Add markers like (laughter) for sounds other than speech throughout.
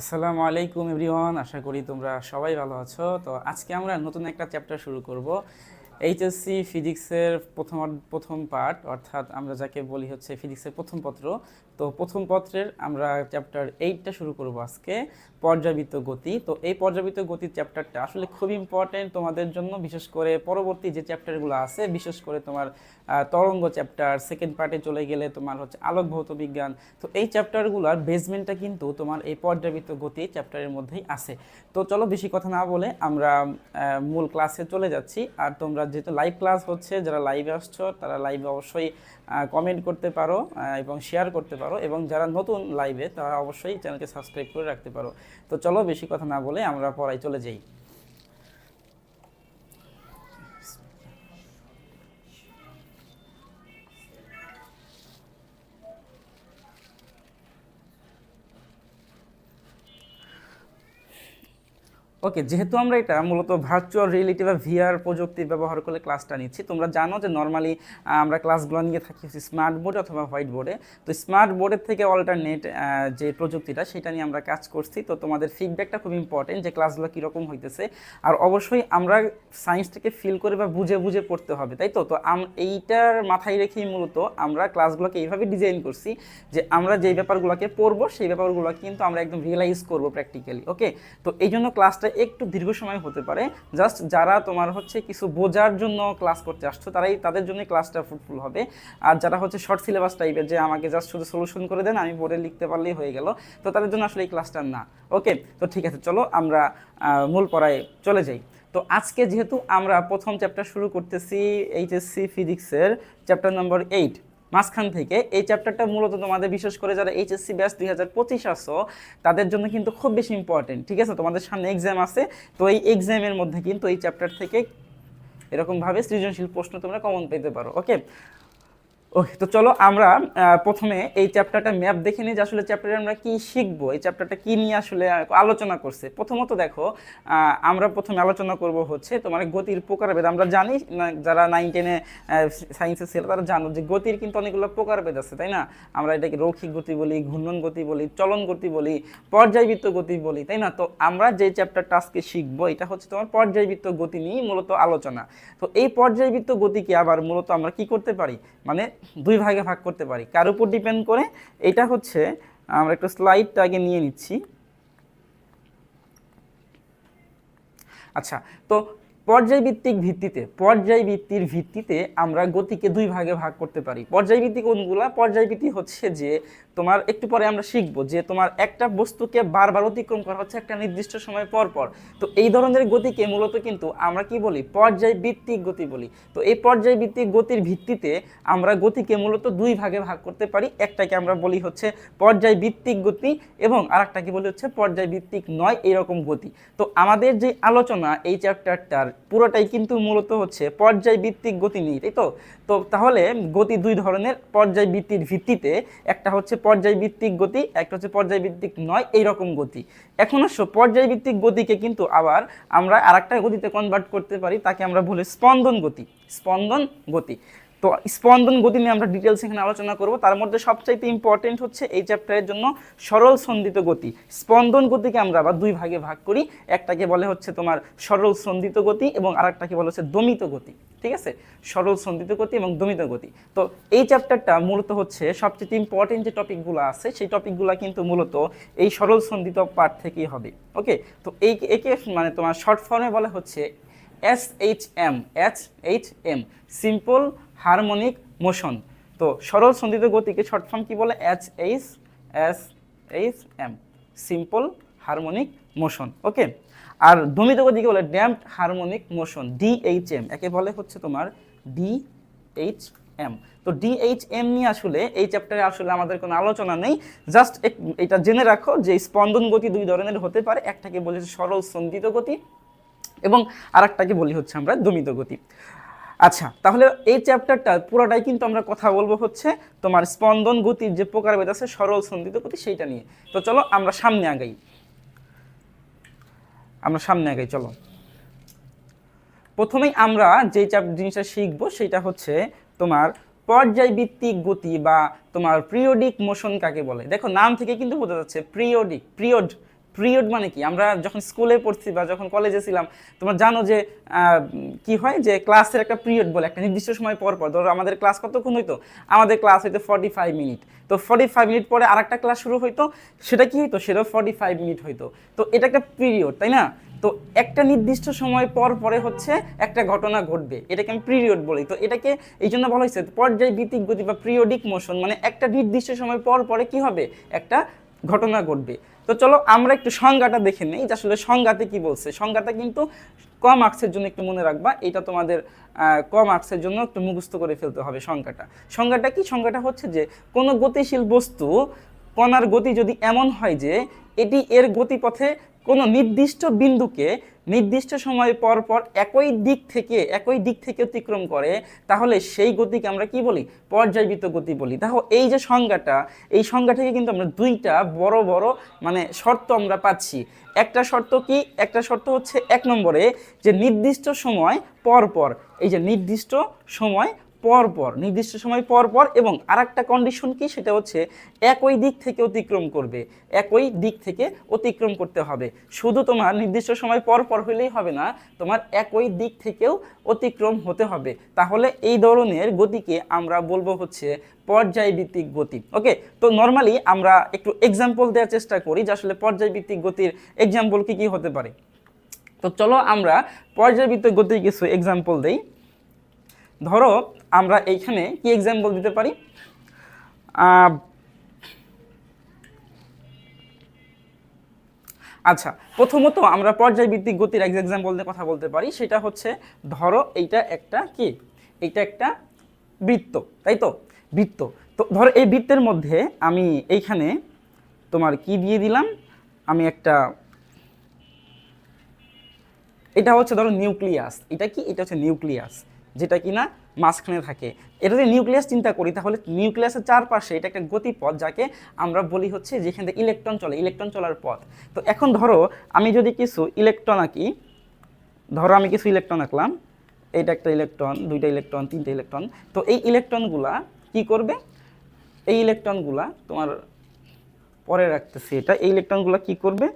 আসসালামু আলাইকুম এভরিওয়ান, আশা করি তোমরা সবাই ভালো আছো। তো আজকে আমরা নতুন একটা চ্যাপ্টার শুরু করব। এইচএসসি ফিজিক্সের প্রথম প্রথম পার্ট অর্থাৎ আমরা যাকে বলি হচ্ছে ফিজিক্সের প্রথম পত্র। তো প্রথম পত্রের আমরা চ্যাপ্টার এইটটা শুরু করব আজকে, পর্যাবৃত্ত গতি। তো এই পর্যাবৃত্ত গতির চ্যাপ্টারটা আসলে খুব ইম্পর্টেন্ট তোমাদের জন্য, বিশেষ করে পরবর্তী যে চ্যাপ্টারগুলো আছে, বিশেষ করে তোমার তরঙ্গ চ্যাপ্টার সেকেন্ড পার্টে চলে গেলে তোমার হচ্ছে আলোক ভৌত বিজ্ঞান। তো এই চ্যাপ্টারগুলোর বেসমেন্টটা কিন্তু তোমার এই পর্যাবৃত্ত গতি চ্যাপ্টারের মধ্যেই আছে। তো চলো বেশি কথা না বলে আমরা মূল ক্লাসে চলে যাচ্ছি। আর তোমরা যেহেতু লাইভ ক্লাস হচ্ছে, যারা লাইভে আসছো, তারা লাইভে অবশ্যই কমেন্ট করতে পারো এবং শেয়ার করতে পারো, এবং যারা নতুন লাইভে তারা অবশ্যই চ্যানেলকে সাবস্ক্রাইব করে রাখতে পারো। তো চলো, বেশি কথা না বলে আমরা পড়াই চলে যাই। ওকে যেহেতু আমরা এটা মূলত ভার্চুয়াল রিয়েলিটি বা ভিআর প্রযুক্তি ব্যবহার করে ক্লাসটা নিচ্ছি, তোমরা জানো যে নর্মালি আমরা ক্লাসগুলো নিয়ে থাকি হচ্ছে স্মার্ট বোর্ডে অথবা হোয়াইট বোর্ডে তো স্মার্ট বোর্ডের থেকে অল্টারনেট যে প্রযুক্তিটা, সেটা নিয়ে আমরা কাজ করছি। তো তোমাদের ফিডব্যাকটা খুব ইম্পর্টেন্ট যে ক্লাসগুলো কীরকম হইতেছে। আর অবশ্যই আমরা সায়েন্সটাকে ফিল করে বা বুঝে বুঝে পড়তে হবে, তাই তো? তো এইটার মাথায় রেখেই মূলত আমরা ক্লাসগুলোকে এইভাবে ডিজাইন করছি যে আমরা যেই ব্যাপারগুলোকে পড়ব, সেই ব্যাপারগুলো কিন্তু আমরা একদম রিয়েলাইজ করব প্র্যাকটিক্যালি ওকে তো এই জন্য ক্লাসটা একটু দীর্ঘ সময় হতে পারে। জাস্ট যারা তোমার হচ্ছে কিছু বোঝার জন্য ক্লাস করতে আসছো, তারাই তাদের জন্য ক্লাসটা ফ্রুটফুল হবে। আর যারা হচ্ছে শর্ট সিলেবাস টাইপের যে আমাকে জাস্ট শুধু সলিউশন করে দেন, আমি বোর্ডে লিখতে পারলেই হয়ে গেল। তো তাদের জন্য আসলে এই ক্লাসটা না। ওকে তো ঠিক আছে, চলো আমরা মূল পড়ায় চলে যাই। তো আজকে যেহেতু আমরা প্রথম চ্যাপ্টার শুরু করতেছি, এইচএসসি ফিজিক্সের চ্যাপ্টার নম্বর এইট মাঝখান থেকে এই চ্যাপ্টারটা মূলত তোমাদের বিশেষ করে যারা এইচএসসি ব্যাস দুই হাজার পঁচিশ আসো তাদের জন্য কিন্তু খুব বেশি ইম্পর্টেন্ট ঠিক আছে? তোমাদের সামনে এক্সাম আছে, তো এই এক্সামের মধ্যে কিন্তু এই চ্যাপ্টার থেকে এরকমভাবে সৃজনশীল প্রশ্ন তোমরা কমন পেতে পারো ওকে ওকে তো চলো আমরা প্রথমে এই চ্যাপ্টারটা ম্যাপ দেখে নিই যে আসলে চ্যাপ্টারে আমরা কি শিখব, এই চ্যাপ্টারটা কি নিয়ে আসলে আলোচনা করছে। প্রথমত দেখো আমরা প্রথমে আলোচনা করব হচ্ছে তোমার গতির প্রকারভেদ। আমরা জানি যারা নাইন টেনে সায়েন্সে ছিল, তারা জানো যে গতির কিন্তু অনেকগুলো প্রকারভেদ আছে, তাই না? আমরা এটাকে রৌখিক গতি বলি, ঘূর্ণন গতি বলি, চলন গতি বলি, পর্যায়বৃত্ত গতি বলি, তাই না? তো আমরা যে চ্যাপ্টারটা আজকে শিখব, এটা হচ্ছে তোমার পর্যায়বৃত্ত গতি নিয়ে মূলত আলোচনা। তো এই পর্যায়বৃত্ত গতিকে আবার মূলত আমরা কি করতে পারি? মানে দুই ভাগে ভাগ করতে পারি। কার উপর ডিপেন্ড করে? এটা হচ্ছে, আমরা একটু স্লাইডটা আগে নিয়ে নিচ্ছি। আচ্ছা তো পর্যায়ভিত্তিক ভিত্তিতে পর্যায়ভিত্তির ভিত্তিতে আমরা গতিকে দুই ভাগে ভাগ করতে পারি। পর্যায়ভিত্তি কোনগুলা? পর্যায়ভিত্তি হচ্ছে যে তোমার একটু পরে আমরা শিখব যে তোমার একটা বস্তুকে বারবার অতিক্রম করা হচ্ছে একটা নির্দিষ্ট সময় পর পর। তো এই ধরনের গতিকে মূলত কিন্তু আমরা কি বলি? পর্যায় ভিত্তিক গতি বলি। তো এই পর্যায় ভিত্তিক গতির ভিত্তিতে আমরা গতিকে মূলত দুই ভাগে ভাগ করতে পারি। একটাকে আমরা বলি হচ্ছে পর্যায় ভিত্তিক গতি এবং আরেকটাকে বলি হচ্ছে পর্যায় ভিত্তিক নয়, এরকম গতি। তো আমাদের যে আলোচনা এই চ্যাপ্টারটার পুরোটাই কিন্তু মূলত হচ্ছে পর্যায় ভিত্তিক গতি নিয়ে, তাই তো? তো তাহলে গতি দুই ধরনের পর্যায় ভিত্তির ভিত্তিতে একটা হচ্ছে পর্যায়ভিত্তিক গতি, একটা হচ্ছে পর্যায়ভিত্তিক নয়, এইরকম গতি। এখন অবশ্য পর্যায়ভিত্তিক গতিকে কিন্তু আবার আমরা আরেকটা গতিতে কনভার্ট করতে পারি, তাকে আমরা বলি স্পন্দন গতি। স্পন্দন গতি। তো স্পন্দন গতি নিয়ে আমরা ডিটেলস এখানে আলোচনা করব। তার মধ্যে সবচাইতে ইম্পর্টেন্ট হচ্ছে এই চ্যাপ্টারের জন্য সরল সন্ধিত গতি। স্পন্দন গতিকে আমরা আবার দুই ভাগে ভাগ করি। একটাকে বলে হচ্ছে তোমার সরল সন্ধিত গতি এবং আরেকটাকে বলে হচ্ছে দমিত গতি। ঠিক আছে? সরল সন্ধিত গতি এবং দমিত গতি। তো এই চ্যাপ্টারটা মূলত হচ্ছে সবচেয়ে ইম্পর্টেন্ট যে টপিকগুলো আছে, সেই টপিকগুলো কিন্তু মূলত এই সরল সন্ধিত পার্ট থেকেই হবে। ওকে তো এই একে মানে তোমার শর্ট ফর্মে বলা হচ্ছে S H M S H M simple harmonic motion. তো সরল সন্ধিত গতিকে শর্ট ফর্ম কি বলে? H H S H M simple harmonic motion okay আর দমিত গতিকে বলে ড্যাম্পড হারমোনিক মোশন ডিএইচএম একে বলে হচ্ছে তোমার ডি এইচ এম তো ডিএইচএম নিয়ে আসলে এই চ্যাপ্টারে আসলে আমাদের কোনো আলোচনা নেই। জাস্ট এটা জেনে রাখো যে স্পন্দন গতি দুই ধরনের হতে পারে। একটাকে বলে সরল সন্ধিত গতি এবং আরেকটাকে বলি হচ্ছে আমরা দমিত গতি। আচ্ছা তাহলে এই চ্যাপ্টারটা পুরোটাই কিন্তু আমরা কথা বলব হচ্ছে তোমার স্পন্দন গতির যে প্রকারভেদ আছে, সরল সন্ধিত গতি সেইটা নিয়ে। তো চলো আমরা সামনে আগাই। আমরা সামনে আগাই, চলো। প্রথমেই আমরা যে চাপ জিনিসটা শিখব সেটা হচ্ছে তোমার পর্যায়ভিত্তিক গতি বা তোমার পিরিয়ডিক মোশন কাকে বলে? দেখো, নাম থেকে কিন্তু বোঝা যাচ্ছে পিরিয়ডিক পিরিয়ড পিরিয়ড মানে কি? আমরা যখন স্কুলে পড়ছি বা যখন কলেজে ছিলাম, তোমরা জানো যে কি হয় যে, ক্লাসের একটা পিরিয়ড বলে, একটা নির্দিষ্ট সময় পর পর, ধরো আমাদের ক্লাস কতক্ষণ হইতো? আমাদের ক্লাস হইতো ফর্টি ফাইভ মিনিট তো ফর্টি ফাইভ মিনিট পরে আরেকটা ক্লাস শুরু হইতো, সেটা কি হইতো? সেটাও ফর্টি ফাইভ মিনিট হইতো। তো এটা একটা পিরিয়ড, তাই না? তো একটা নির্দিষ্ট সময় পর পরে হচ্ছে একটা ঘটনা ঘটবে। এটাকে আমি পিরিয়ড বলি। তো এটাকে এই জন্য বলা হয়েছে পর্যায়ভিত্তিক গতি বা পিরিয়ডিক মোশন মানে একটা নির্দিষ্ট সময় পর পরে কি হবে? একটা ঘটনা ঘটবে। তো চলো আমরা একটু সংজ্ঞাটা দেখে নেই যে আসলে সংজ্ঞাতে কি বলছে। সংজ্ঞাটা কিন্তু ক মার্কসের জন্য একটু মনে রাখবা, এটা তোমাদের ক মার্কসের জন্য একটু মুখস্থ করে ফেলতে হবে সংজ্ঞাটা। সংজ্ঞাটা কি? সংজ্ঞাটা হচ্ছে যে কোনো গতিশীল বস্তু কণার গতি যদি এমন হয় যে এটি এর গতিপথে কোনো নির্দিষ্ট বিন্দুকে নির্দিষ্ট সময় পর পর একই দিক থেকে, একই দিক থেকে অতিক্রম করে, তাহলে সেই গতিকে আমরা কি বলি? পর্যায়বৃত্ত গতি বলি। দেখো, এই যে সংজ্ঞাটা, এই সংজ্ঞা থেকে কিন্তু আমরা দুইটা বড় বড় মানে শর্ত আমরা পাচ্ছি। একটা শর্ত কি? একটা শর্ত হচ্ছে এক নম্বরে যে নির্দিষ্ট সময় পর পর, এই যে নির্দিষ্ট সময় পর পর, নির্দিষ্ট সময় পর পর এবং আরেকটা কন্ডিশন কি? সেটা হচ্ছে একই দিক থেকে অতিক্রম করবে, একই দিক থেকে অতিক্রম করতে হবে। শুধু তোমার নির্দিষ্ট সময় পর পর হলেই হবে না, তোমার একই দিক থেকেও অতিক্রম হতে হবে। তাহলে এই ধরনের গতিকে আমরা বলব হচ্ছে পর্যায়ভিত্তিক গতি। ওকে তো নর্মালি আমরা একটু এক্সাম্পল দেওয়ার চেষ্টা করি যে আসলে পর্যায়ভিত্তিক গতির এক্সাম্পল কি কি হতে পারে। তো চলো আমরা পর্যায়ভিত্তিক গতির কিছু এক্সাম্পল দেই। ধরো আমরা এইখানে কি এক্সাম্পল দিতে পারি? আচ্ছা প্রথমত আমরা পর্যায়ভিত্তিক গতির এক এক্সাম্পল দিয়ে কথা বলতে পারি, সেটা হচ্ছে, ধরো এইটা একটা কি? এইটা একটা বৃত্ত, তাই তো? বৃত্ত। তো ধরো এই বৃত্তের মধ্যে আমি এইখানে তোমার কি দিয়ে দিলাম? আমি একটা, এটা হচ্ছে ধরো নিউক্লিয়াস। এটা কি? এটা হচ্ছে নিউক্লিয়াস। যেটা কি না মাঝখানে থাকে। এটা যদি নিউক্লিয়াস চিন্তা করি, তাহলে নিউক্লিয়াসের চারপাশে এটা একটা গতিপথ যাকে আমরা বলি হচ্ছে যেখান থেকে ইলেকট্রন চলে, ইলেকট্রন চলার পথ। তো এখন ধরো, আমি যদি কিছু ইলেকট্রন আঁকি, ধরো আমি কিছু ইলেকট্রন আঁকলাম, এইটা একটা ইলেকট্রন, দুইটা ইলেকট্রন, তিনটা ইলেকট্রন। তো এই ইলেকট্রনগুলা কি করবে? এই ইলেকট্রনগুলা তোমার পরে রাখতেছি এটা, এই ইলেকট্রনগুলা কি করবে?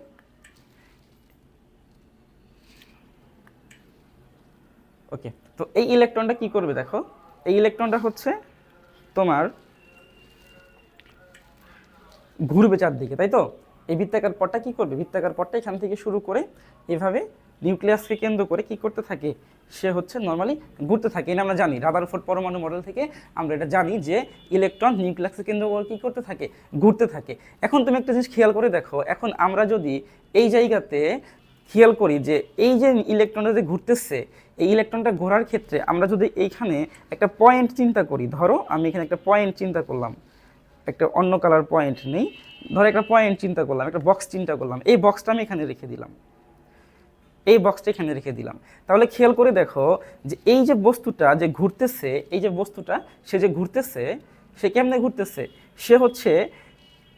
ওকে তো এই ইলেকট্রনটা কি করবে দেখো? এই ইলেকট্রনটা হচ্ছে তোমার ঘুরবে চারদিকে, তাই তো? এই বৃত্তাকার পটটা কি করবে? বৃত্তাকার পটটা এখান থেকে শুরু করে এভাবে নিউক্লিয়াসকে কেন্দ্র করে কি করতে থাকে? সে হচ্ছে নর্মালি ঘুরতে থাকে। এটা আমরা জানি। রাদারফোর্ড পরমাণু মডেল থেকে আমরা এটা জানি যে ইলেকট্রন নিউক্লিয়াসকে কেন্দ্র করে কী করতে থাকে? ঘুরতে থাকে। এখন তুমি একটা জিনিস খেয়াল করে দেখো। এখন আমরা যদি এই জায়গাতে খেয়াল করি যে এই যে ইলেকট্রনটা যে ঘুরতেছে এই ইলেকট্রনটা ঘোরার ক্ষেত্রে আমরা যদি এইখানে একটা পয়েন্ট চিন্তা করি, ধরো আমি এখানে একটা পয়েন্ট চিন্তা করলাম, একটা অন্য কালার পয়েন্ট নেই, ধরো একটা পয়েন্ট চিন্তা করলাম, একটা বক্স চিন্তা করলাম, এই বক্সটা আমি এখানে রেখে দিলাম। এই বক্সটা এখানে রেখে দিলাম। তাহলে খেয়াল করে দেখো যে এই যে বস্তুটা যে ঘুরতেছে, এই যে বস্তুটা, সে যে ঘুরতেছে, সে কেমনে ঘুরতেছে? সে হচ্ছে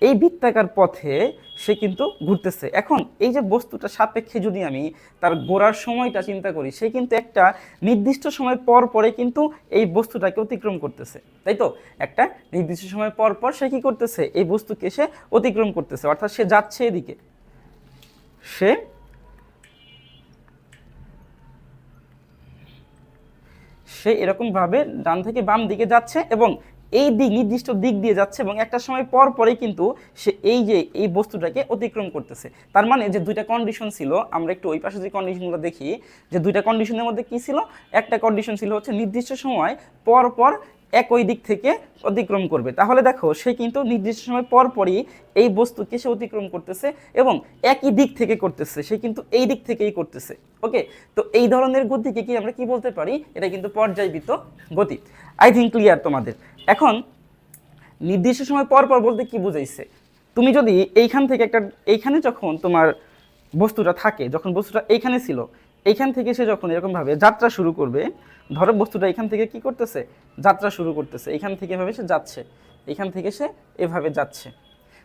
এই বৃত্তাকার পথে সে কিন্তু ঘুরতেছে। এখন এই যে বস্তুটা সাপেক্ষে যদি আমি তার গোড়ার সময়টা চিন্তা করি, সে কিন্তু একটা নির্দিষ্ট সময় পর পরে কিন্তু এই বস্তুটাকে অতিক্রম করতেছে। তাই তো? একটা নির্দিষ্ট সময় পর পর সে কি করতেছে? এই বস্তুকে সে অতিক্রম করতেছে। অর্থাৎ সে যাচ্ছে এদিকে। সে সে এরকমভাবে ডান থেকে বাম দিকে যাচ্ছে এবং এই দিক, নির্দিষ্ট দিক দিয়ে যাচ্ছে এবং একটা সময় পর পরেই কিন্তু সে এই যে, এই বস্তুটাকে অতিক্রম করতেছে। তার মানে যে দুইটা কন্ডিশন ছিল, আমরা একটু ওই পাশে যে কন্ডিশনগুলো দেখি, যে দুইটা কন্ডিশনের মধ্যে কি ছিল? একটা কন্ডিশন ছিল হচ্ছে নির্দিষ্ট সময় পর পর একই দিক থেকে অতিক্রম করবে। তাহলে দেখো, সে কিন্তু নির্দিষ্ট সময় পর পরই এই বস্তুকে সে অতিক্রম করতেছে এবং একই দিক থেকে করতেছে। সে কিন্তু এই দিক থেকেই করতেছে। ওকে? তো এই ধরনের গতিকে কি আমরা কি বলতে পারি? এটা কিন্তু পর্যায়বৃত্ত গতি। আই থিঙ্ক ক্লিয়ার তোমাদের। এখন নির্দিষ্ট সময় পর পর বলতে কি বুঝাইছে? তুমি যদি এইখান থেকে একটা, এইখানে যখন তোমার বস্তুটা থাকে, যখন বস্তুটা এইখানে ছিল, এইখান থেকে সে যখন এরকমভাবে যাত্রা শুরু করবে, ধরো বস্তুটা এখান থেকে কি করতেছে? যাত্রা শুরু করতেছে। এখান থেকে এভাবে সে যাচ্ছে এখান থেকে সে এভাবে যাচ্ছে।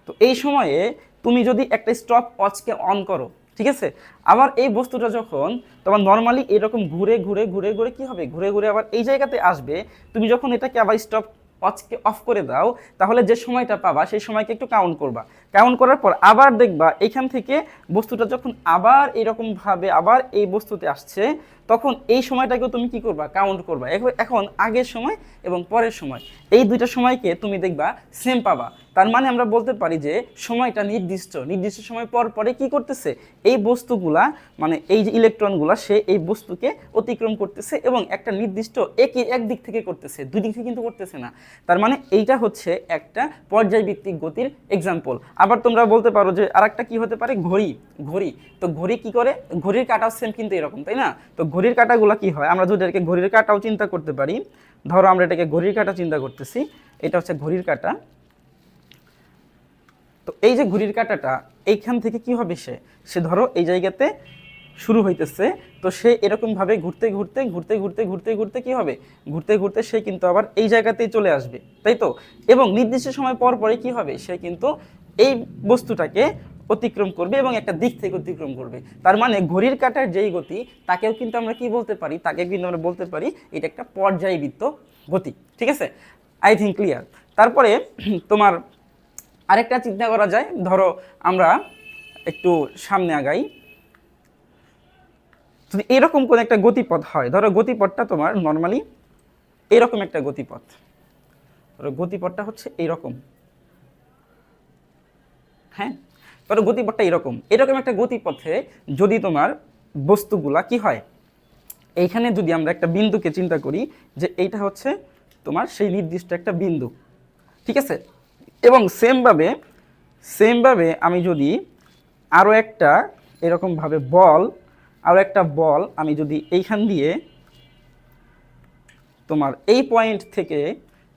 তো এই সময়ে তুমি যদি একটা স্টপ ওয়াচকে অন করো, ঠিক আছে? আবার এই বস্তুটা যখন তোমার নর্মালি এরকম ঘুরে ঘুরে ঘুরে ঘুরে কি হবে? ঘুরে ঘুরে আবার এই জায়গাতে আসবে, তুমি যখন এটাকে আবার স্টপ ওয়াচকে অফ করে দাও তাহলে যে সময়টা পাবা সেই সময়কে একটু কাউন্ট করবা। কাউন্ট করার পর আবার দেখবা এখান থেকে বস্তুটা যখন আবার এরকম ভাবে আবার এই বস্তুতে আসছে, তখন এই সময়টাকেও তুমি কি করবা? কাউন্ট করবা। এখন আগের সময় এবং পরের সময়। এই দুইটা সময়কে তুমি দেখবা সেম পাবা। তার মানে আমরা বলতে পারি যে সময়টা নির্দিষ্ট। নির্দিষ্ট সময় পর পরে কি করতেছে? এই বস্তুগুলা মানে এই যে ইলেকট্রনগুলা সে এই বস্তুকে অতিক্রম করতেছে এবং একটা নির্দিষ্ট একই এক দিক থেকে করতেছে, দুই দিক থেকে কিন্তু করতেছে না। তার মানে এইটা হচ্ছে একটা পর্যায়ভিত্তিক গতির এক্সাম্পল আবার তোমরা বলতে পারো যে আরেকটা কি হতে পারে? ঘড়ি। ঘড়ি। তো ঘড়ি কি করে? ঘড়ির কাটাও সেম কিন্তু এরকম, তাই না? তো ঘড়ির কাটাগুলো কি হয়? আমরা যদি এটাকে ঘড়ির কাটাও চিন্তা করতে পারি, ধরো আমরা এটাকে ঘড়ির কাটা চিন্তা করতেছি, এটা হচ্ছে ঘড়ির কাটা। তো এই যে ঘড়ির কাঁটাটা, এইখান থেকে কি হবে সে? সে ধরো এই জায়গাতে শুরু হইতেছে, তো সে এরকমভাবে ঘুরতে ঘুরতে ঘুরতে ঘুরতে ঘুরতে ঘুরতে কি হবে? ঘুরতে ঘুরতে সে কিন্তু আবার এই জায়গাতেই চলে আসবে, তাই তো? এবং নির্দিষ্ট সময় পর পরে কি হবে? সে কিন্তু এই বস্তুটাকে অতিক্রম করবে এবং একটা দিক থেকে অতিক্রম করবে। তার মানে ঘড়ির কাঁটার যেই গতি, তাকেও কিন্তু আমরা কি বলতে পারি? তাকে কিন্তু আমরা বলতে পারি, এটা একটা পর্যায়বৃত্ত গতি। ঠিক আছে? আই থিঙ্ক ক্লিয়ার তারপরে (clears throat) তোমার আরেকটা চিন্তা করা যায়। ধরো আমরা একটু সামনে আগাই। যদি এরকম কোনো একটা গতিপথ হয়, ধরো গতিপথটা তোমার নর্মালি এরকম একটা গতিপথ। ধরো গতিপথটা হচ্ছে এইরকম হ্যাঁ? ধরো গতিপথটা এরকম। এরকম একটা গতিপথে যদি তোমার বস্তুগুলা কি হয়? এইখানে যদি আমরা একটা বিন্দুকে চিন্তা করি যে এইটা হচ্ছে তোমার সেই নির্দিষ্ট একটা বিন্দু। ঠিক আছে? এবং সেমভাবে সেমভাবে আমি যদি আরও একটা এরকমভাবে বল আরও একটা বল আমি যদি এইখান দিয়ে তোমার এই পয়েন্ট থেকে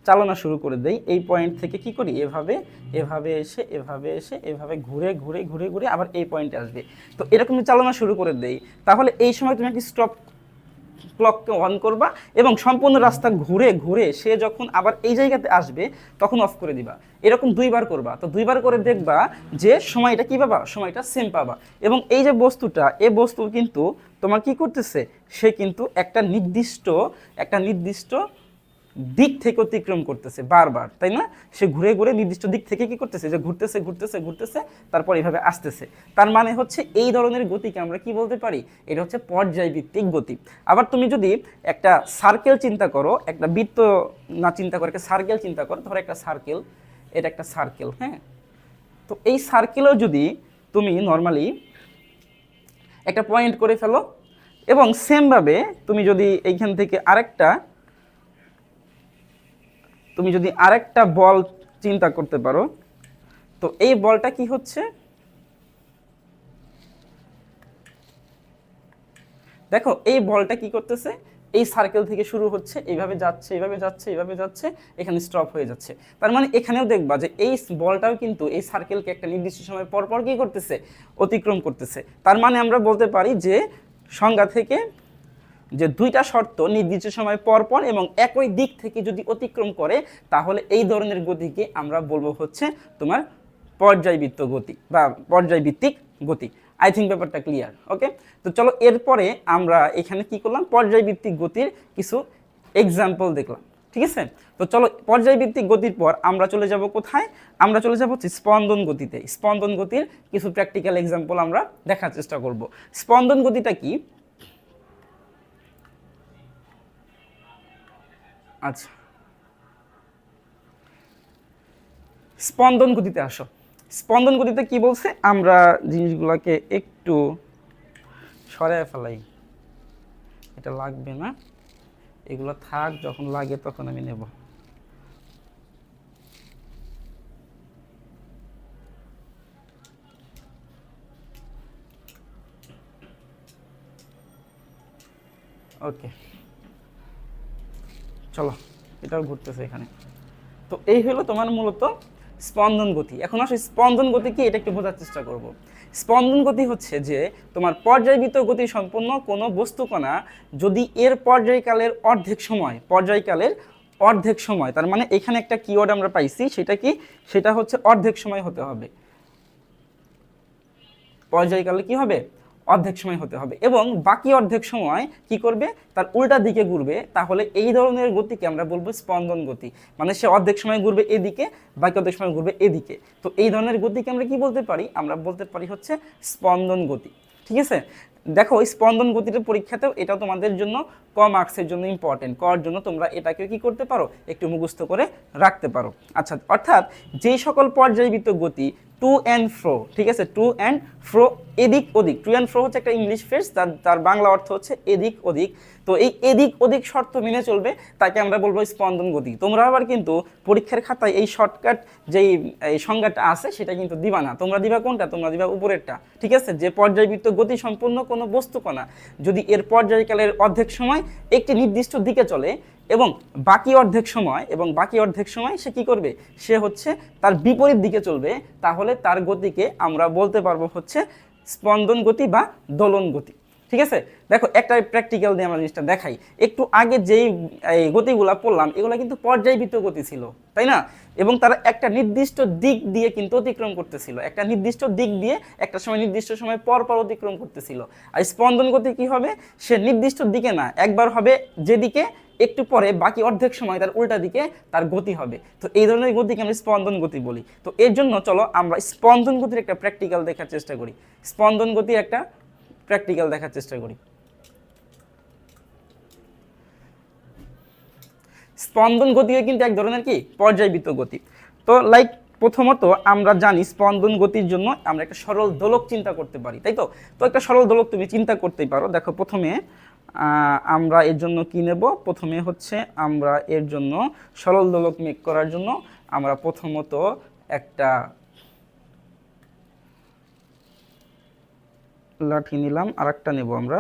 চালনা শুরু করে দেই। এই পয়েন্ট থেকে কি করি? এভাবে এভাবে এসে এভাবে এসে, এভাবে ঘুরে ঘুরে ঘুরে ঘুরে আবার এই পয়েন্টে আসবে। তো এরকম চালনা শুরু করে দেই, তাহলে এই সময় তুমি একটি স্টপ ক্লককে অন করবা এবং সম্পূর্ণ রাস্তা ঘুরে ঘুরে সে যখন আবার এই জায়গাতে আসবে, তখন অফ করে দিবা। এরকম দুইবার করবা। তো দুইবার করে দেখবা যে সময়টা কি পাবা? সময়টা সেম পাবা। এবং এই যে বস্তুটা, এ বস্তু কিন্তু তোমার কি করতেছে? সে কিন্তু একটা নির্দিষ্ট একটা নির্দিষ্ট দিক থেকে অতিক্রম করতেছে বারবার, তাই না? সে ঘুরে ঘুরে নির্দিষ্ট দিক থেকে কি করতেছে? যে ঘুরতেছে ঘুরতেছে ঘুরতেছে, তারপর এইভাবে আসতেছে। তার মানে হচ্ছে এই ধরনের গতিকে আমরা কি বলতে পারি? এটা হচ্ছে পর্যায়ভিত্তিক গতি। আবার তুমি যদি একটা সার্কেল চিন্তা করো, একটা বৃত্ত না চিন্তা করো, একটা সার্কেল চিন্তা করো, ধরো একটা সার্কেল এটা একটা সার্কেল হ্যাঁ? তো এই সার্কেলেও যদি তুমি নর্মালি একটা পয়েন্ট করে ফেলো এবং সেমভাবে তুমি যদি এইখান থেকে আরেকটা তুমি যদি আরেকটা বল চিন্তা করতে পারো, তো এই বলটা কি হচ্ছে? দেখো, এই বলটা কি করতেছে? এই সার্কেল থেকে শুরু হচ্ছে, এইভাবে যাচ্ছে এইভাবে যাচ্ছে এইভাবে যাচ্ছে, এখানে স্টপ হয়ে যাচ্ছে। তার মানে এখানেও দেখবা যে এই বলটাও কিন্তু এই সার্কেলকে একটা নির্দিষ্ট সময় পরপর পর কি করতেছে? অতিক্রম করতেছে। তার মানে আমরা বলতে পারি যে সংজ্ঞা থেকে যে দুইটা শর্ত নির্দিষ্ট সময় পর পর এবং একই দিক থেকে যদি অতিক্রম করে, তাহলে এই ধরনের গতিকে আমরা বলব হচ্ছে তোমার পর্যায়বৃত্ত গতি বা পর্যায়ভিত্তিক গতি। আই থিঙ্ক ব্যাপারটা ক্লিয়ার ওকে তো চলো এরপরে আমরা এখানে কি করলাম? পর্যায়ভিত্তিক গতির কিছু এক্সাম্পল দেখলাম, ঠিক আছে? তো চলো পর্যায়ভিত্তিক গতির পর আমরা চলে যাব কোথায়? আমরা চলে যাব হচ্ছে স্পন্দন গতিতে। স্পন্দন গতির কিছু প্র্যাকটিক্যাল এক্সাম্পল আমরা দেখার চেষ্টা করব। স্পন্দন গতিটা কি? আচ্ছা। স্পন্দন গতিতে আসো। স্পন্দন গতিতে কি বলছে? আমরা জিনিসগুলোকে একটু সরায় ফেলাই। এটা লাগবে না। এগুলো থাক, যখন লাগে তখন আমি নেব। ওকে। চলো এটাও ঘুরতেছে এখানে। তো এই হলো তোমার মূলত স্পন্দন গতি। এখন আসলে স্পন্দন গতি কি? এটা একটু বোঝার চেষ্টা করব। স্পন্দন গতি হচ্ছে যে, তোমার পর্যায়বৃত্ত গতি সম্পন্ন কোনো বস্তুকণা যদি এর পর্যায়কালের অর্ধেক সময়, পর্যায়কালের অর্ধেক সময়, তার মানে এখানে একটা কিওয়ার্ড আমরা পাইছি, সেটা কি? সেটা হচ্ছে অর্ধেক সময় হতে হবে। পর্যায়কালে কি হবে? অর্ধেক সময় হতে হবে এবং বাকি অর্ধেক সময় কি করবে? তার উল্টা দিকে ঘুরবে। তাহলে এই ধরনের গতিকে আমরা বলব স্পন্দন গতি। মানে সে অর্ধেক সময় ঘুরবে এদিকে, বাকি অর্ধেক সময় ঘুরবে এদিকে। তো এই ধরনের গতিকে আমরা কি বলতে পারি? আমরা বলতে পারি হচ্ছে স্পন্দন গতি। ঠিক আছে? দেখো স্পন্দন গতির পরীক্ষাতেও এটাও তোমাদের জন্য ক মার্কসের জন্য ইম্পর্টেন্ট কর জন্য তোমরা এটাকে কি করতে পারো? একটু মুখস্থ করে রাখতে পারো। আচ্ছা অর্থাৎ যেই সকল পর্যায়বৃত্ত গতি টু অ্যান্ড ফ্রো ঠিক আছে? টু অ্যান্ড ফ্রো এদিক ওদিক। টু অ্যান্ড ফ্রো হচ্ছে একটা ইংলিশ ফ্রেজ তার তার বাংলা অর্থ হচ্ছে এদিক ওদিক। তো এই এদিক ওদিক শর্ত মেনে চলবে, তাকে আমরা বলব স্পন্দন গতি। তোমরা আবার কিন্তু পরীক্ষার খাতায় এই শর্টকাট যেই, এই সংজ্ঞাটা আছে, সেটা কিন্তু দিবা না। তোমরা দিবা কোনটা? তোমরা দিবা উপরেরটা। ঠিক আছে? যে পর্যায়বৃত্ত গতি সম্পূর্ণ কোনো বস্তু কণা যদি এর পর্যায়কালের অর্ধেক সময় একটি নির্দিষ্ট দিকে চলে এবং বাকি অর্ধেক সময়, এবং বাকি অর্ধেক সময় সে কি করবে? সে হচ্ছে তার বিপরীত দিকে চলবে, তাহলে তার গতিকে আমরা বলতে পারব হচ্ছে স্পন্দন গতি বা দোলন গতি। ঠিক আছে? দেখো, একটা প্র্যাকটিক্যাল দিয়ে আমরা জিনিসটা দেখাই। একটু আগে যেই গতিগুলা পড়লাম, এগুলো কিন্তু পর্যায়বৃত্ত গতি ছিল, তাই না? এবং তারা একটা নির্দিষ্ট দিক দিয়ে কিন্তু অতিক্রম করতেছিল। একটা নির্দিষ্ট দিক দিয়ে একটা সময় নির্দিষ্ট সময় পর পর অতিক্রম করতেছিল। আর স্পন্দন গতি কি হবে? সে নির্দিষ্ট দিকে না, একবার হবে যেদিকে, একটু পরে বাকি অর্ধেক সময় তার উল্টা দিকে তার গতি হবে। তো এই ধরনের গতিকে আমরা স্পন্দন গতি বলি। তো এর জন্য চলো আমরা স্পন্দন গতির একটা প্র্যাকটিক্যাল দেখার চেষ্টা করি। স্পন্দন গতির একটা প্র্যাকটিক্যাল দেখার চেষ্টা করি। স্পন্দন গতিও কিন্তু এক ধরনের কি? পর্যায়বৃত্ত গতি। তো লাইক প্রথমত আমরা জানি স্পন্দন গতির জন্য আমরা একটা সরল দোলক চিন্তা করতে পারি, তাই তো? তো একটা সরল দোলক তুমি চিন্তা করতেই পারো। দেখো, প্রথমে আমরা এর জন্য কি নেব? প্রথমে হচ্ছে আমরা এর জন্য সরল দোলক মেক করার জন্য আমরা প্রথমত একটা লাঠি নিলাম আর একটা নেব আমরা।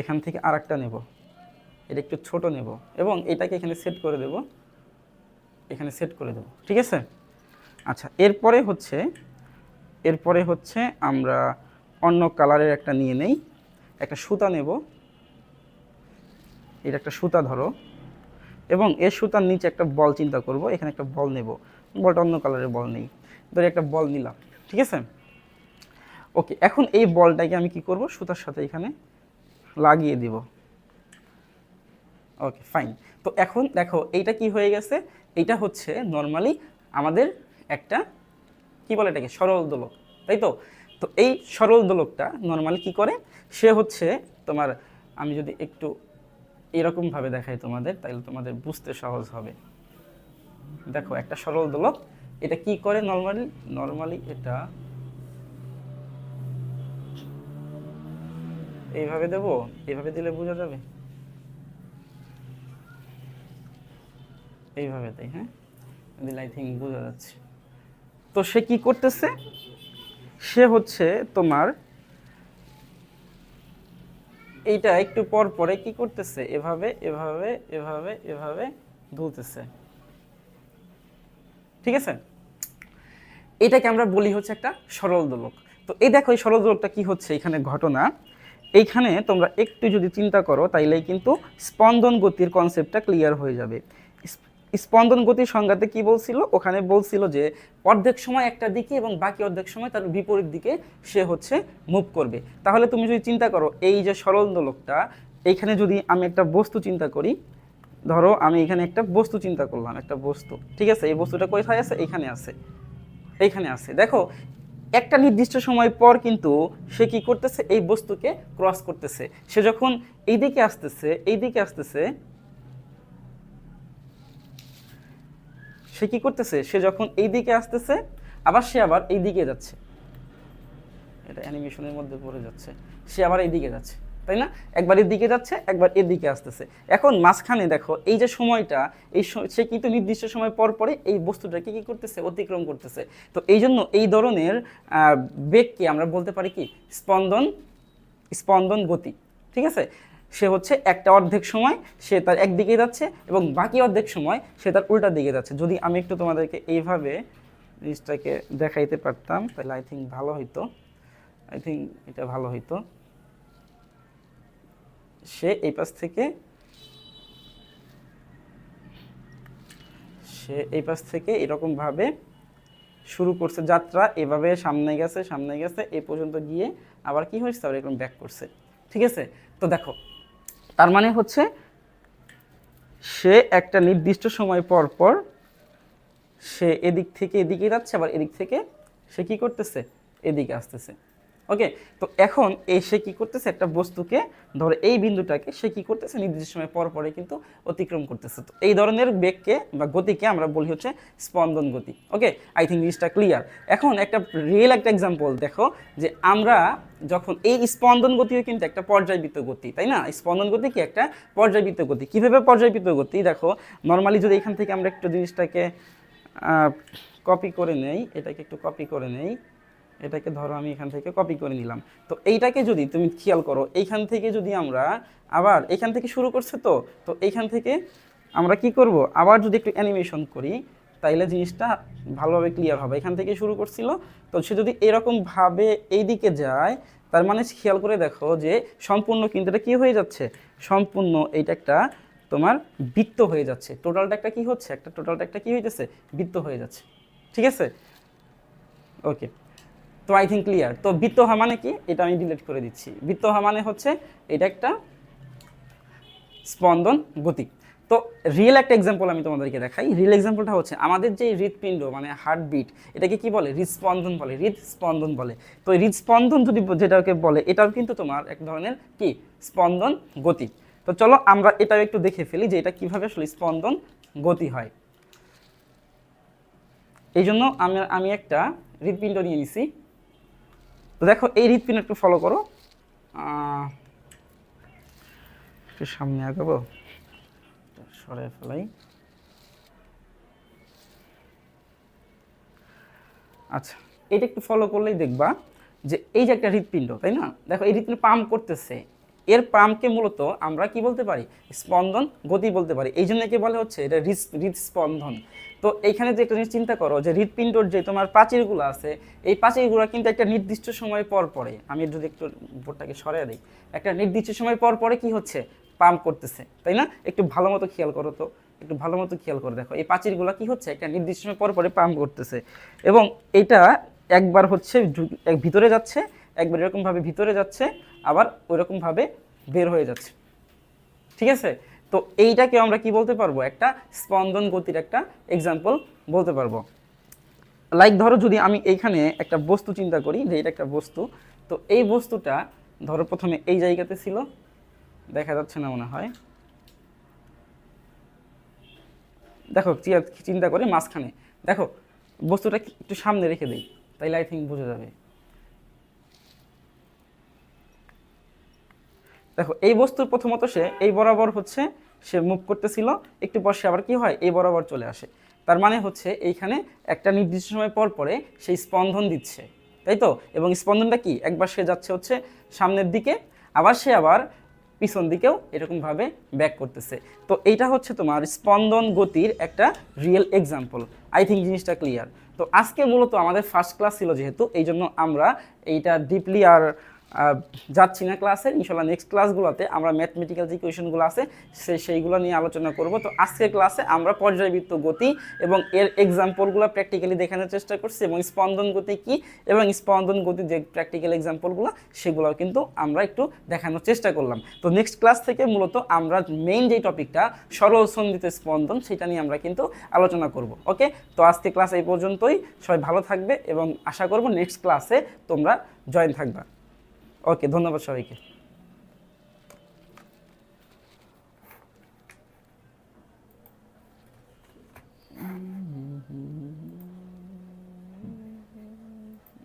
এখান থেকে আর একটা নেব। এটা একটু ছোট নেব এবং এটাকে এখানে সেট করে দেব। এখানে সেট করে দেব, ঠিক আছে? আচ্ছা এরপরে হচ্ছে এরপরে হচ্ছে আমরা অন্য কালারের একটা নিয়ে নেই। একটা সুতা নেব। এটা একটা সুতা ধরো। এবং এর সুতার নিচে একটা বল চিন্তা করব, এখানে একটা বল নেব। বলটা অন্য কালারের বল নেই। ধরে একটা বল নিলাম, ঠিক আছে? ওকে, এখন এই বলটাকে আমি কি করব? সুতার সাথে এখানে লাগিয়ে দিব। ওকে ফাইন তো এখন দেখো, এইটা কি হয়ে গেছে? এইটা হচ্ছে নর্মালি আমাদের একটা, কি বলে এটাকে? সরল দোলক, তাই তো? তো এই সরল দোলকটা নর্মালি কি করে? সে হচ্ছে তোমার, আমি যদি একটু এরকমভাবে দেখাই তোমাদের তাহলে তোমাদের বুঝতে সহজ হবে। দেখো, একটা সরল দোলক, এটা কি করে নর্মালি নর্মালি এটা এইভাবে দেবো? এইভাবে দিলে বোঝা যাবে? এইভাবে তাই হ্যাঁ? দিলে আই থিঙ্ক বোঝা যাচ্ছে। তো সে কি করতেছে? সে হচ্ছে তোমার এইটা একটু পর পরে কি করতেছে? এভাবে এভাবে এভাবে এভাবে দুলতেছে ঠিক আছে? এটাকে আমরা বলি হচ্ছে একটা সরল দোলক। তো এই দেখো, এই সরল দোলকটা কি হচ্ছে? এখানে ঘটনা। এইখানে তোমরা একটু যদি চিন্তা করো, তাইলেই কিন্তু স্পন্দন গতির কনসেপ্টটা ক্লিয়ার হয়ে যাবে। স্পন্দন গতির সংজ্ঞাতে কি বলছিল? ওখানে বলছিল যে, অর্ধেক সময় একটা দিকে এবং বাকি অর্ধেক সময় তার বিপরীত দিকে সে হচ্ছে মুভ করবে। তাহলে তুমি যদি চিন্তা করো, এই যে সরল দোলকটা এইখানে যদি আমি একটা বস্তু চিন্তা করি, ধরো আমি এখানে একটা বস্তু চিন্তা করলাম, একটা বস্তু, ঠিক আছে? এই বস্তুটা কোথায় আছে? এখানে আছে। এইখানে আছে। দেখো, একটা নির্দিষ্ট সময় পর কিন্তু সে কি করতেছে? এই বস্তুকে ক্রস করতেছে। সে যখন এই দিকে আসতেছে এই দিকে আসতেছে সে কি করতেছে? সে যখন এই দিকে আসতেছে, আবার সে আবার এই দিকে যাচ্ছে। এটা অ্যানিমেশনের মধ্যে পড়ে যাচ্ছে। সে আবার এই দিকে যাচ্ছে, তাই না? একবার এর দিকে যাচ্ছে, একবার এর দিকে আসতেছে। এখন মাঝখানে দেখো, এই যে সময়টা, এই স- কিন্তু নির্দিষ্ট সময় পর পরে এই বস্তুটাকে কি করতেছে, অতিক্রম করতেছে। তো এই জন্য এই ধরনের বেগকে আমরা বলতে পারি কি? স্পন্দন স্পন্দন গতি, ঠিক আছে? সে হচ্ছে একটা অর্ধেক সময় সে তার একদিকে যাচ্ছে এবং বাকি অর্ধেক সময় সে তার উল্টা দিকে যাচ্ছে। যদি আমি একটু তোমাদেরকে এইভাবে জিনিসটাকে দেখাইতে পারতাম, তাহলে আই থিঙ্ক ভালো হইতো। আই থিঙ্ক এটা ভালো হইতো। সে এই পাশ থেকে, সে এই পাশ থেকে এরকম ভাবে শুরু করছে যাত্রা। এভাবে সামনে গেছে সামনে গেছে এই পর্যন্ত গিয়ে আবার কি হয়েছে? আবার এরকম ব্যাক করছে। ঠিক আছে? তো দেখো তার মানে হচ্ছে সে একটা নির্দিষ্ট সময় পর পর সে এদিক থেকে এদিকে যাচ্ছে, আবার এদিক থেকে সে কি করতেছে? এদিকে আসতেছে। ওকে তো এখন এই সে কি করতেছে? একটা বস্তুকে ধরো এই বিন্দুটাকে সে কি করতেছে? নির্দিষ্ট সময় পর পরে কিন্তু অতিক্রম করতেছে। তো এই ধরনের বেগকে বা গতিকে আমরা বলি হচ্ছে স্পন্দন গতি। ওকে আই থিঙ্ক জিনিসটা ক্লিয়ার এখন একটা রিয়েল একটা এক্সাম্পল দেখো যে আমরা যখন এই স্পন্দন গতিও কিন্তু একটা পর্যায়বৃত্ত গতি, তাই না? স্পন্দন গতি কি একটা পর্যায়বৃত্ত গতি। কীভাবে পর্যায়বৃত্ত গতি? দেখো নর্মালি যদি এখান থেকে আমরা একটু জিনিসটাকে কপি করে নেই, এটাকে একটু কপি করে নেই। এটাকে ধরো আমি এখান থেকে কপি করে নিলাম। তো এইটাকে যদি তুমি খেয়াল করো, এইখান থেকে যদি আমরা আবার এখান থেকে শুরু করছে তো? তো এইখান থেকে আমরা কি করব? আবার যদি একটু অ্যানিমেশন করি, তাইলে জিনিসটা ভালোভাবে ক্লিয়ার হবে। এখান থেকে শুরু করছিল। তো সে যদি এরকমভাবে এই দিকে যায়, তার মানে খেয়াল করে দেখো যে সম্পূর্ণ কিন্তু এটা কী হয়ে যাচ্ছে? সম্পূর্ণ এইটা একটা তোমার বৃত্ত হয়ে যাচ্ছে। টোটালটা একটা কি হচ্ছে? একটা টোটালটা একটা কি হইতেছে? বৃত্ত হয়ে যাচ্ছে। ঠিক আছে? ওকে তো আই থিঙ্ক ক্লিয়ার তো বৃত্ত হওয়া মানে কি? এটা আমি ডিলিট করে দিচ্ছি। বৃত্ত হওয়া মানে হচ্ছে এটা একটা স্পন্দন গতি তো রিয়েল একটা এক্সাম্পল আমি তোমাদেরকে দেখাই। রিয়েল এক্সাম্পলটা হচ্ছে আমাদের যে হৃদপিণ্ড মানে হার্টবিট এটাকে কি বলে? হৃদস্পন্দন বলে। হৃদস্পন্দন বলে। তো হৃদস্পন্দন যদি যেটাকে বলে, এটাও কিন্তু তোমার এক ধরনের কি? স্পন্দন গতি তো চলো আমরা এটাও একটু দেখে ফেলি যে এটা কীভাবে আসলে স্পন্দন গতি হয়। এই জন্য আমি আমি একটা হৃদপিণ্ড নিয়ে নিছি। তো দেখো, এই হৃদপিণ্ড একটু ফলো করো। একটু সামনে আগাবো। সরে ফেলাই। আচ্ছা এটা একটু ফলো করলেই দেখবা যে এই যে একটা হৃদপিণ্ড তাই না? দেখো, এই হৃদপিণ্ড পাম্প করতেছে। এর পাম্পকে মূলত আমরা কি বলতে পারি? স্পন্দন গতি বলতে পারি। এই জন্য একে বলে হচ্ছে এটা হৃদ হৃদস্পন্দন তো এইখানে যে একটা জিনিস চিন্তা করো যে হৃদপিণ্ডর যে তোমার প্রাচীরগুলো আছে, এই প্রাচীরগুলো কিন্তু একটা নির্দিষ্ট সময় পর পরে, আমি যদি একটু বোর্ডটাকে সরিয়ে দিই, একটা নির্দিষ্ট সময় পর পরে কি হচ্ছে? পাম্প করতেছে, তাই না? একটু ভালো মতো খেয়াল করো তো, একটু ভালো মতো খেয়াল করে দেখো, এই প্রাচীরগুলো কি হচ্ছে? একটা নির্দিষ্ট সময় পর পরে পাম্প করতেছে এবং এটা একবার হচ্ছে এক ভিতরে যাচ্ছে, একবার এরকমভাবে ভিতরে যাচ্ছে, আবার ওইরকমভাবে বের হয়ে যাচ্ছে। ঠিক আছে? তো এইটাকে আমরা কি বলতে পারব? একটা স্পন্দন গতির একটা এক্সাম্পল বলতে পারব। লাইক ধরো যদি আমি এইখানে একটা বস্তু চিন্তা করি যে এটা একটা বস্তু, তো এই বস্তুটা ধরো প্রথমে এই জায়গাতে ছিল, দেখা যাচ্ছে না মনে হয়। দেখো চিন্তা করে মাঝখানে। দেখো, বস্তুটা একটু সামনে রেখে দেই, তাইলে আই থিঙ্ক বোঝা যাবে। দেখো, এই বস্তুর প্রথমত সে এই বরাবর হচ্ছে সে মুভ করতেছিল, একটু পর সে আবার কি হয়? এই বরাবর চলে আসে। তার মানে হচ্ছে এইখানে একটা নির্দিষ্ট সময় পর পরে সেই স্পন্দন দিচ্ছে। তাই তো? এবং স্পন্দনটা কি? একবার সে যাচ্ছে হচ্ছে সামনের দিকে, আবার সে আবার পিছন দিকেও এরকমভাবে ব্যাক করতেছে। তো এইটা হচ্ছে তোমার স্পন্দন গতির একটা রিয়েল এক্সাম্পল আই থিঙ্ক জিনিসটা ক্লিয়ার তো আজকে মূলত আমাদের ফার্স্ট ক্লাস ছিল যেহেতু এই জন্য আমরা এইটা ডিপলি আর যাচ্ছি না ক্লাসে ইনশাল্লাহ নেক্সট ক্লাসগুলোতে আমরা ম্যাথমেটিক্যাল যে কোয়েশনগুলো আছে, সে, সেইগুলো নিয়ে আলোচনা করব। তো আজকের ক্লাসে আমরা পর্যায়বৃত্ত গতি এবং এর এক্সাম্পলগুলো প্র্যাকটিক্যালি দেখানোর চেষ্টা করছি এবং স্পন্দন গতি কি এবং স্পন্দন গতির যে প্র্যাকটিক্যাল এক্সাম্পলগুলো সেগুলোও কিন্তু আমরা একটু দেখানোর চেষ্টা করলাম। তো নেক্সট ক্লাস থেকে মূলত আমরা মেইন যে টপিকটা সরল সন্ধিত স্পন্দন, সেটা নিয়ে আমরা কিন্তু আলোচনা করব। ওকে তো আজকে ক্লাস এই পর্যন্তই। সবাই ভালো থাকবে এবং আশা করব নেক্সট ক্লাসে তোমরা জয়েন থাকবা। ওকে ধন্যবাদ সবাইকে।